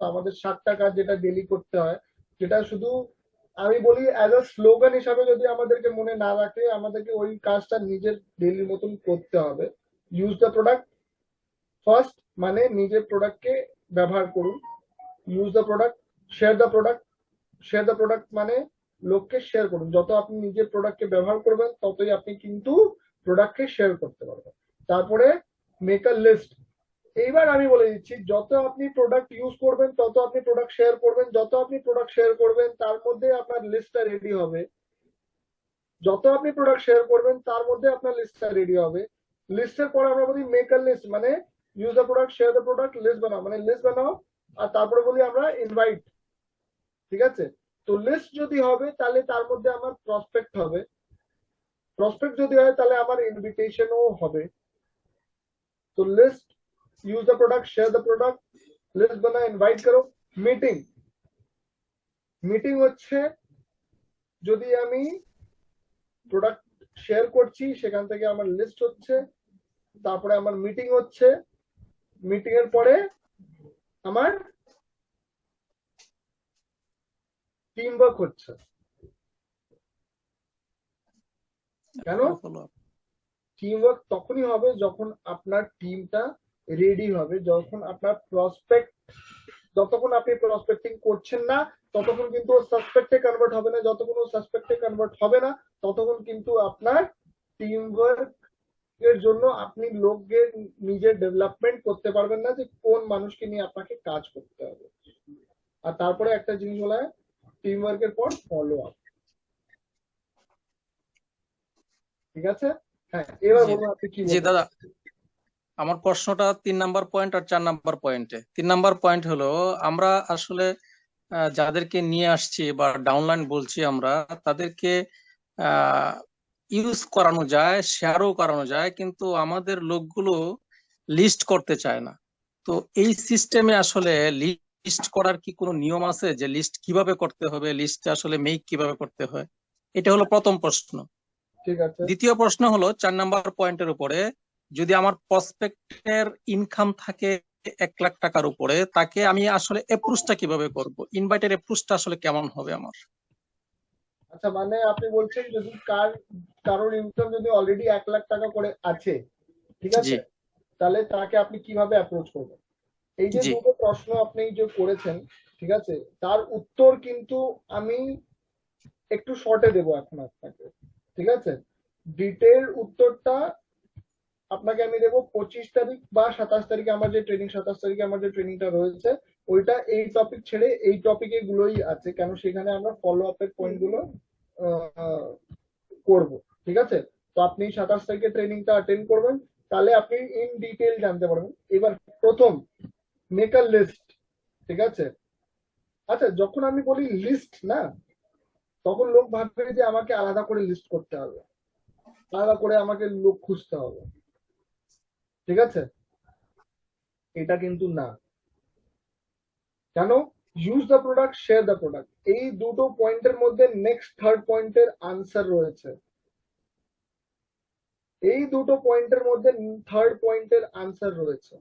আমাদের ষাট টাকা যেটা ডেলি করতে হয় যেটা শুধু আমি বলি অ্যাজ আ স্লোগান হিসাবে যদি আমাদেরকে মনে না রাখে, আমাদেরকে ওই কাজটা নিজের ডেলির মতন করতে হবে। ইউজ দ্য প্রোডাক্ট ফার্স্ট মানে নিজের প্রোডাক্টকে ব্যবহার করুন। Use the product share the product share the product মানে লোককে শেয়ার করুন। যত আপনি নিজের প্রোডাক্টকে ব্যবহার করবেন, ততই আপনি কিন্তু প্রোডাক্টকে শেয়ার করতে পারবেন। তারপরে মেক আ লিস্ট এইবার আমি বলে দিচ্ছি, যত আপনি প্রোডাক্ট ইউজ করবেন, তত আপনি প্রোডাক্ট শেয়ার করবেন, যত আপনি প্রোডাক্ট শেয়ার করবেন, তার মধ্যে আপনার লিস্টটা রেডি হবে। যত আপনি প্রোডাক্ট শেয়ার করবেন, তার মধ্যে আপনার লিস্টটা রেডি হবে। লিস্টের পর আমরা বলি মেক আ লিস্ট মানে use the product share the product list বানাও মানে লিস্ট বানাও, আর তারপরে বলি আমরা ইনভাইট ঠিক আছে? তো লিস্ট যদি হবে, তাহলে তার মধ্যে আমার প্রসপেক্ট হবে। প্রসপেক্ট যদি হয়, তাহলে আমার ইনভিটেশনও হবে। তো list use the product share the product list বানা ইনভাইট করো মিটিং মিটিং হচ্ছে যদি আমি প্রোডাক্ট শেয়ার করছি সেখান থেকে আমার লিস্ট হচ্ছে তারপরে আমার মিটিং হচ্ছে মিটিং এর পরে আমার টিম ওয়ার্ক হচ্ছে। কেন? টিম ওয়ার্ক তখনই হবে যখন আপনার টিমটা রেডি হবে। যখন আপনার প্রসপেক্ট যতক্ষণ আপনি প্রসপেক্টিং করছেন না ততক্ষণ কিন্তু সাসপেক্টে কনভার্ট হবে না। যতক্ষণ ও সাসপেক্টে কনভার্ট হবে না ততক্ষণ কিন্তু আপনার টিম ওয়ার্ক এর জন্য আপনি লোকদের নিজের ডেভেলপমেন্ট করতে পারবেন না যে কোন মানুষকে নিয়ে আপনাকে কাজ করতে হবে। আর তারপরে একটা জিনিস হলো টিম ওয়ার্কের পর ফলো আপ ঠিক আছে? হ্যাঁ এবার বলুন আপনি কি জি দাদা আমার প্রশ্নটা তিন নাম্বার পয়েন্ট আর চার নাম্বার পয়েন্টে তিন নাম্বার পয়েন্ট হলো আমরা আসলে যাদেরকে নিয়ে আসছি বা ডাউনলাইন বলছি আমরা তাদেরকে ইউজ করানো যায় শেয়ারও করানো যায় কিন্তু আমাদের লোকগুলো লিস্ট করতে চায় না। তো এই সিস্টেমে আসলে লিস্ট করার কি কোনো নিয়ম আছে যে লিস্ট কীভাবে করতে হবে লিস্ট আসলে মেক কীভাবে করতে হয়? এটা হলো প্রথম প্রশ্ন। ঠিক আছে। দ্বিতীয় প্রশ্ন হলো চার নাম্বার পয়েন্টের উপরে যদি আমার প্রসপেক্টের ইনকাম থাকে এক লাখ টাকার উপরে তাকে আমি আসলে অ্যাপ্রুভটা কীভাবে করব? ইনভাইটের অ্যাপ্রুভটা আসলে কেমন হবে আমার? আচ্ছা মানে আপনি বলছেন যদি কার কারোর ইনকাম যদি অলরেডি এক লাখ টাকা করে আছে ঠিক আছে? তাহলে তাকে আপনি কীভাবে অ্যাপ্রোচ করবেন? এই যে দুটো প্রশ্ন আপনি যে করেছেন ঠিক আছে? তার উত্তর কিন্তু আমি একটু শর্টে দেবো এখন আপনাকে ঠিক আছে? ডিটেল উত্তরটা আপনাকে আমি দেবো পঁচিশ তারিখ বা সাতাশ তারিখে আমার যে ট্রেনিং সাতাশ তারিখে আমার যে ট্রেনিংটা রয়েছে, ওইটা এই টপিক ছেড়ে এই টপিকে গুলোই আছে। কেন সেখানে আমরা ফলো আপের পয়েন্টগুলো করব, ঠিক আছে? তো আপনি সাতাশ তারিখে ট্রেনিংটা অ্যাটেন্ড করবেন, তাহলে আপনি ইন ডিটেল জানতে পারবেন। এবার প্রথম মেক আ লিস্ট ঠিক আছে? আচ্ছা যখন আমি বলি লিস্ট না, তখন লোক ভাববে যে আমাকে আলাদা করে লিস্ট করতে হবে। আলাদা করে আমাকে লোক খুঁজতে হবে। ঠিক আছে? এটা কিন্তু না। কেন use the product share the product এই দুটো পয়েন্টের মধ্যে নেক্সট থার্ড পয়েন্টের আনসার রয়েছে। এই দুটো পয়েন্টের মধ্যে থার্ড পয়েন্টের আনসার রয়েছে।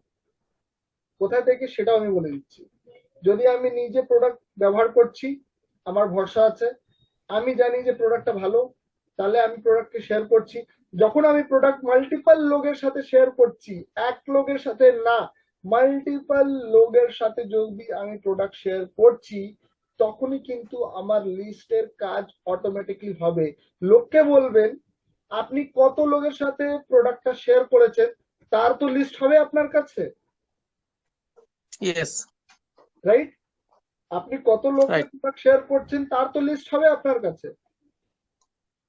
কোথায় থেকে? সেটাও আমি বলে দিচ্ছি। যদি আমি নিজে প্রোডাক্ট ব্যবহার করছি, আমার ভরসা আছে। আমি জানি যে প্রোডাক্টটা ভালো, তাহলে আমি প্রোডাক্টকে শেয়ার করছি। যখন আমি প্রোডাক্ট মাল্টিপল লোকের সাথে শেয়ার করছি এক লোকের সাথে না মাল্টিপল লোকের সাথে যদি আমি প্রোডাক্ট শেয়ার করছি তখনই কিন্তু আমার লিস্টের কাজ অটোমেটিকলি হবে। লোককে বলবেন আপনি কত লোকের সাথে প্রোডাক্টটা শেয়ার করেছেন? তার তো লিস্ট হবে আপনার কাছে। ইয়েস রাইট আপনি কত Right. প্রোডাক্ট শেয়ার করছেন তার তো লিস্ট হবে আপনার কাছে।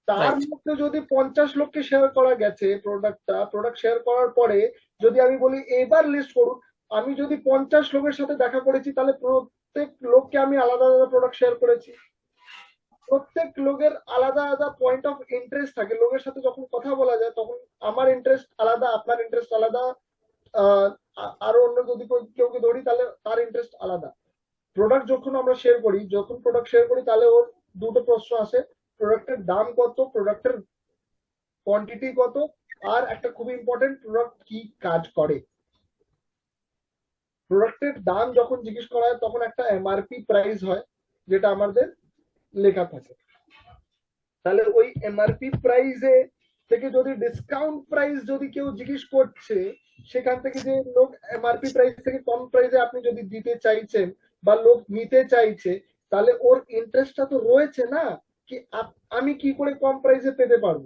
তার মধ্যে যদি পঞ্চাশ লোককে শেয়ার করা গেছে প্রোডাক্টটা প্রোডাক্ট শেয়ার করার পরে যদি আমি বলি এবার লিস্ট করুন আমি যদি পঞ্চাশ লোকের সাথে দেখা করেছি তাহলে প্রত্যেক লোককে আমি আলাদা আলাদা প্রোডাক্ট শেয়ার করেছি। প্রত্যেক লোকের আলাদা আলাদা পয়েন্ট অফ ইন্টারেস্ট থাকে। লোকের সাথে যখন কথা বলা যায় তখন আমার ইন্টারেস্ট আলাদা আপনার ইন্টারেস্ট আলাদা আহ, আরও অন্য যদি কেউ- কেউকে ধরি তাহলে তার ইন্টারেস্ট আলাদা। প্রোডাক্ট যখন আমরা শেয়ার করি যখন প্রোডাক্ট শেয়ার করি তাহলে ওর দুটো প্রশ্ন আসে। প্রোডাক্টের দাম কত প্রোডাক্টের কোয়ান্টিটি কত, আর একটা খুব ইম্পর্টেন্ট প্রোডাক্ট কি কাজ করে? প্রোডাক্টের দাম যখন জিজ্ঞেস করা হয়, তখন একটা এমআরপি প্রাইস হয়, যেটা আমাদের লেখা থাকে। তাহলে ওই এমআরপি প্রাইসে থেকে যদি ডিসকাউন্ট প্রাইস যদি কেউ জিজ্ঞেস করছে, সেখান থেকে যে লোক এমআরপি প্রাইস থেকে কম প্রাইসে আপনি যদি দিতে চাইছেন বা লোক নিতে চাইছে, তাহলে ওর ইন্টারেস্টটা তো রয়েছে না। কি আমি কি করে কম প্রাইসে পেতে পারব?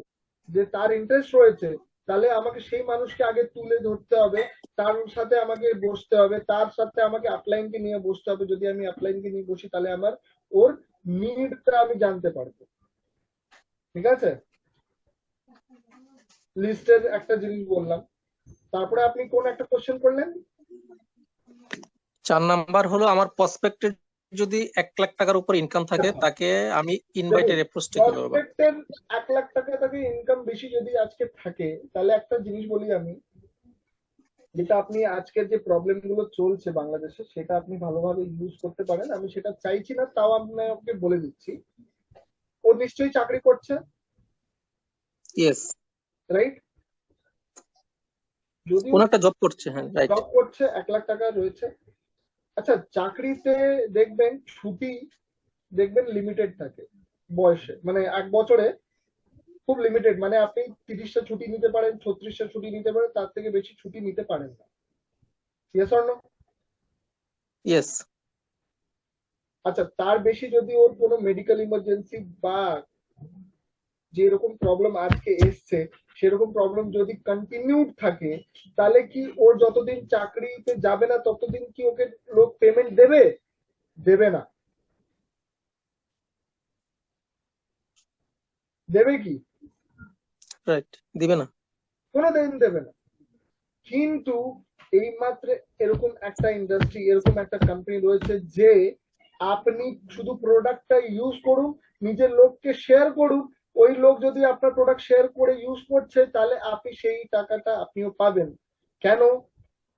যে তার ইন্টারেস্ট রয়েছে, তাহলে আমাকে সেই মানুষকে আগে তুলে ধরতে হবে, তার সাথে আমাকে বসতে হবে, তার সাথে আমাকে আপলাইনকে নিয়ে বসতে হবে। যদি আমি আপলাইনকে নিয়ে বসি, তাহলে আমার ওর নিডটা আমি জানতে পারব। ঠিক আছে? লিস্টের একটা জিনিস বললাম। তারপরে আপনি কোন একটা কোশ্চেন করলেন? চার নাম্বার হলো আমার প্রসপেক্টে যদি এক লাখ টাকার উপর ইনকাম থাকে তাকে আমি ইনভাইটেড অ্যাপ্রোচটা? প্রসপেক্টের এক লাখ টাকা থেকে ইনকাম বেশি যদি আজকে থাকে তাহলে একটা জিনিস বলি আমি যেটা আপনি আজকের যে প্রবলেমগুলো চলছে বাংলাদেশে সেটা আপনি ভালোভাবে ইউজ করতে পারেন। আমি সেটা চাইছি না তাও আপনাকে বলে দিচ্ছি। ও নিশ্চয়ই চাকরি করছে? ইয়েস রাইট যদি কোন একটা জব করছে হ্যাঁ রাইট জব করছে এক লাখ টাকা রয়েছে আচ্ছা চাকরিতে দেখবেন ছুটি দেখবেন লিমিটেড থাকে বয়সে। মানে এক বছরে খুব লিমিটেড মানে আপনি তিরিশটা ছুটি নিতে পারেন ছত্রিশটা ছুটি নিতে পারেন তার থেকে বেশি ছুটি নিতে পারেন না। ইয়েস অর নো ইয়েস আচ্ছা তার বেশি যদি ওর কোনো মেডিকেল ইমার্জেন্সি বা যে এরকম প্রবলেম আজকে এসছে সেরকম প্রবলেম যদি কন্টিনিউড থাকে তাহলে কি ওর যতদিন চাকরিতে যাবে না ততদিন কি ওকে লোক পেমেন্ট দেবে? দেবে না। দেবে কি? রাইট দিবে না। কোনোদিন দেবে না। কিন্তু এইমাত্র এরকম একটা ইন্ডাস্ট্রি এরকম একটা কোম্পানি রয়েছে যে আপনি শুধু প্রোডাক্টটা ইউজ করুন নিজের লোককে শেয়ার করুন ওই লোক যদি আপনার প্রোডাক্ট শেয়ার করে ইউজ করছে তাহলে আপনি সেই টাকাটা আপনিও পাবেন। কেন?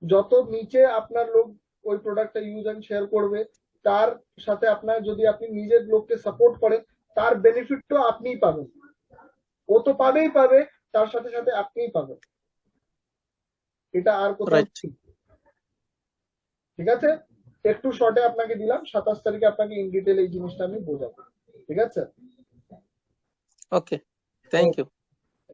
যত নিচে আপনার লোক ওই প্রোডাক্টটা ইউজ অ্যান্ড শেয়ার করবে তার সাথে আপনার যদি আপনি নিজের লোককে সাপোর্ট করেন তার বেনিফিটটাও আপনিই পাবেন। ও তো পাবেই পাবে তার সাথে সাথে আপনিই পাবেন। এটা আর কোথাও ঠিক। আছে? একটু শর্টে আপনাকে দিলাম সাতাশ তারিখে আপনাকে ইন ডিটেল এই জিনিসটা আমি বোঝাবো। ঠিক আছে? Okay. Thank you.